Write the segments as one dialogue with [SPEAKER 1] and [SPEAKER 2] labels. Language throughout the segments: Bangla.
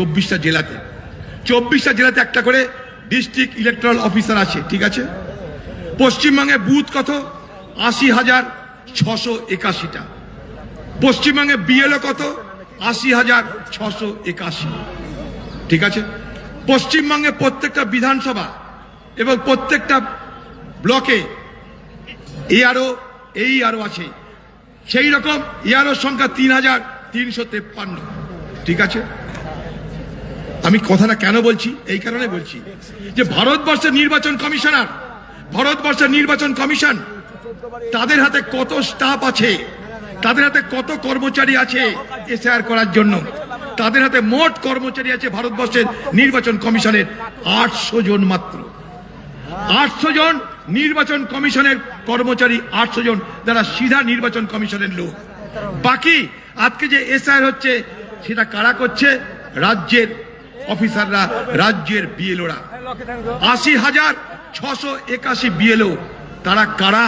[SPEAKER 1] চব্বিশটা জেলাতে। চব্বিশটা জেলাতে একটা করে ডিস্ট্রিক্ট ইলেকট্রাল অফিসার আছে, ঠিক আছে? পশ্চিমবঙ্গে বুথ কত? আশি হাজার ছশো একাশিটা। পশ্চিমবঙ্গে বিএলও কত? আশি হাজার ছশো একাশি। ঠিক আছে? পশ্চিমবঙ্গে প্রত্যেকটা বিধানসভা এবং প্রত্যেকটা ব্লকে এআরও এই আরও আছে। সেই রকম এ এআরও সংখ্যা তিন হাজার তিনশো তেপ্পান্ন। ঠিক আছে? আমি কথাটা কেন বলছি? এই কারণে বলছি যে ভারতবর্ষের নির্বাচন কমিশনার, ভারতবর্ষের নির্বাচন কমিশন, তাদের হাতে কত স্টাফ আছে? তাদের হাতে কত কর্মচারী আছে এসআর করার জন্য? তাদের হাতে মোট কর্মচারী আছে ভারতবর্ষের নির্বাচন কমিশনের আটশো জন মাত্র। আটশো জন নির্বাচন কমিশনের কর্মচারী, আটশো জন যারা সিধা নির্বাচন কমিশনের লোক। বাকি আজকে যে এসআর হচ্ছে, সেটা কারা করছে? রাজ্যের অফিসাররা রাজ্যের বিএলওরা। আশি হাজার ছশো একাশি বিএলও, তারা কারা?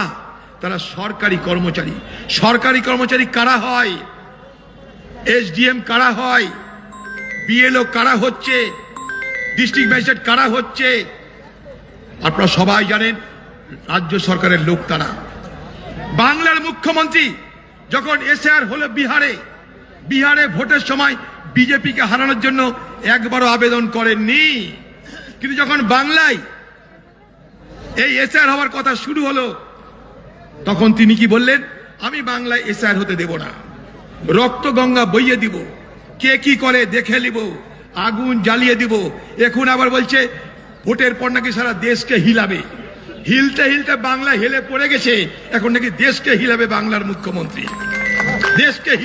[SPEAKER 1] তারা সরকারি কর্মচারী। সরকারি কর্মচারী কারা হয়? এসডিএম কারা হয়? বিএলও কারা হচ্ছে? ডিস্ট্রিক্ট ম্যাজিস্ট্রেট কারা হচ্ছে? আপনারা সবাই জানেন, রাজ্য সরকারের লোক তারা। বাংলার মুখ্যমন্ত্রী যখন এসআর হলো বিহারে বিহারে ভোটের সময় বিজেপিকে হারানোর জন্য একবারও আবেদন করেননি। কিন্তু যখন বাংলায় এই এসআর হওয়ার কথা শুরু হলো, তখন তিনি কি বললেন, আমি বাংলায় এসআর হতে দেব না। রক্ত, গঙ্গা বইয়ে দিব। কে কি করে দেখে নিব। আগুন জ্বালিয়ে দিব। এখন আবার বলছে, ভোটের পর নাকি সারা দেশকে হিলাবে। হিলতে হিলতে বাংলা হেলে পড়ে গেছে। এখন নাকি দেশকে হিলাবে বাংলার মুখ্যমন্ত্রী। দেশকে